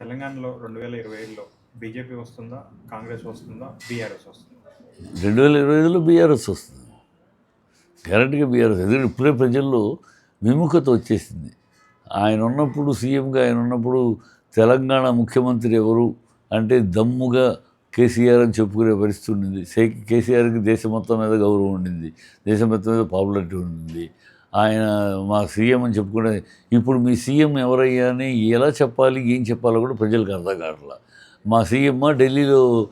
తెలంగాణలో రెండు వేల ఇరవై ఐదులో బీజేపీ వస్తుందా కాంగ్రెస్ వస్తుందా బీఆర్ఎస్ వస్తుందా? రెండు వేల ఇరవై ఐదులో బీఆర్ఎస్ వస్తుంది. గ్యారంటీగా బీఆర్ఎస్ ఎందుకంటే ఇప్పుడే ప్రజల్లో విముఖత వచ్చేసింది. ఆయన ఉన్నప్పుడు సీఎంగా ఆయన ఉన్నప్పుడు తెలంగాణ ముఖ్యమంత్రి ఎవరు అంటే దమ్ముగా కేసీఆర్ అని చెప్పుకునే పరిస్థితి ఉండింది. కేసీఆర్కి దేశం మొత్తం మీద గౌరవం ఉండింది. దేశం మొత్తం మీద పాపులారిటీ ఉండింది. ఆయన మా సీఎం అని చెప్పుకుంటే ఇప్పుడు మీ సీఎం ఎవరయ్యా అని ఎలా చెప్పాలి ఏం చెప్పాలో కూడా ప్రజలకు అర్థం కావట్లా. మా సీఎం ఢిల్లీలో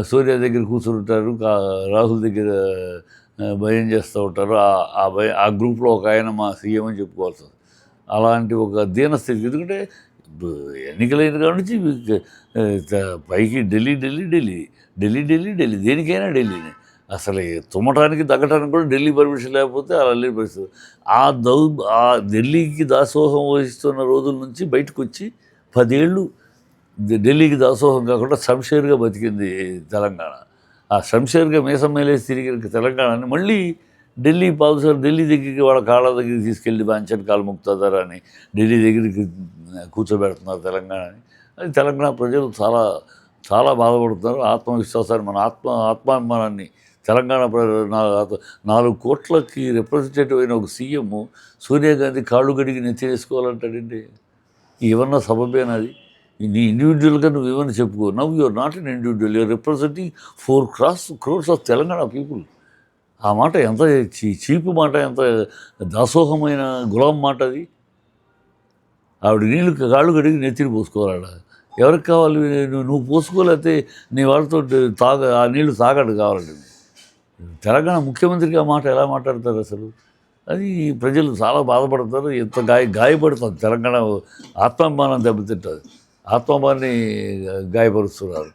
సూర్య దగ్గర కూర్చుంటారు కా- రాహుల్ దగ్గర భయం చేస్తూ ఉంటారు. ఆ- భయం భయ ఆ గ్రూప్లో ఒక ఆయన మా సీఎం అని చెప్పుకోవాల్సి వస్తుంది. అలాంటి ఒక దీనస్థితి. ఎందుకంటే ఎన్నికలైన కాడ నుంచి పైకి ఢిల్లీ ఢిల్లీ ఢిల్లీ ఢిల్లీ ఢిల్లీ ఢిల్లీ దేనికైనా ఢిల్లీనే. అసలు ఈ తుమ్మటానికి తగ్గటానికి కూడా ఢిల్లీ పర్మిషన్ లేకపోతే అలా లేని పరిస్థితి. ఆ దౌ ఆ ఢిల్లీకి దాసోహం వహిస్తున్న రోజుల నుంచి బయటకు వచ్చి పదేళ్ళు ఢిల్లీకి దాసోహం కాకుండా శంషేర్గా బతికింది తెలంగాణ. ఆ శంషేర్గా మీసం మేలేసి తిరిగిన తెలంగాణని మళ్ళీ ఢిల్లీ పాలసీలు ఢిల్లీ దగ్గరికి వాళ్ళ కాళ్ళ దగ్గరికి తీసుకెళ్ళి బాంచన్ కాలు ముక్తాదారా అని ఢిల్లీ దగ్గరికి కూర్చోబెడుతున్నారు తెలంగాణని. అది తెలంగాణ ప్రజలు చాలా చాలా బాధపడుతున్నారు. ఆత్మవిశ్వాసాన్ని మన ఆత్మ ఆత్మాభిమానాన్ని తెలంగాణ ప్ర- నాలుగు కోట్లకి రిప్రజెంటేటివ్ అయిన ఒక సీఎం సోనియా గాంధీ కాళ్ళు గడిగి నెత్తేసుకోవాలంటాడండి ఏమన్నా సబబేనది నీ ఇండివిజువల్గా నువ్వు ఏమని చెప్పుకో. Now you're not an individual you're representing four cross crores of Telangana people ఆ మాట ఎంత చీ- చీపు మాట ఎంత దాసోహమైన గులాం మాట అది? ఆవిడ నీళ్ళు కాళ్ళు కడిగి నెత్తిని పోసుకోవాలా ఎవరికి కావాలి? నువ్వు నువ్వు పోసుకోలేకపోతే నీ వాళ్ళతో తాగ ఆ నీళ్ళు తాగడు కావాలండి. తెలంగాణ ముఖ్యమంత్రికి ఆ మాట ఎలా మాట్లాడతారు అసలు? అది ప్రజలు చాలా బాధపడతారు ఎంత గాయ గాయపడుతుంది తెలంగాణ ఆత్మాభిమానం దెబ్బతింటుంది. ఆత్మాభిమాన్ని గాయపరుస్తున్నారు.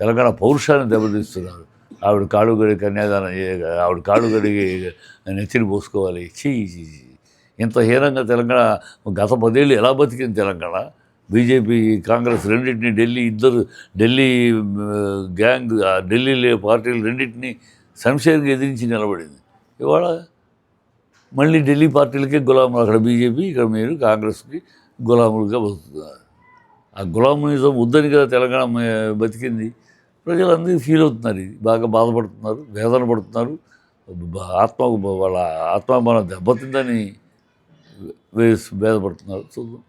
తెలంగాణ పౌరుషాన్ని దెబ్బతీస్తున్నారు. ఆవిడ కాళ్ళు గడి కన్యాదానం ఆవిడ కాళ్ళు గడిగి నెత్తిని పోసుకోవాలి. చీ చీ, ఇంత హీనంగా తెలంగాణ గత పదేళ్ళు ఎలా బతికింది తెలంగాణ? బీజేపీ కాంగ్రెస్ రెండింటిని ఢిల్లీ ఇద్దరు ఢిల్లీ గ్యాంగ్ ఢిల్లీ పార్టీలు రెండింటిని శంషేర్గా ఎదిరించి నిలబడింది. ఇవాళ మళ్ళీ ఢిల్లీ పార్టీలకే గులాములు అక్కడ బీజేపీ ఇక్కడ మీరు కాంగ్రెస్కి గులాములుగా బతుకుతున్నారు. ఆ గులామునిజం వద్దని కదా తెలంగాణ బతికింది. ప్రజలందరూ ఫీల్ అవుతున్నారు. ఇది బాగా బాధపడుతున్నారు వేదన పడుతున్నారు. ఆత్మ వాళ్ళ ఆత్మాభిమానం దెబ్బతిందని వేసి భేదపడుతున్నారు చూద్దాం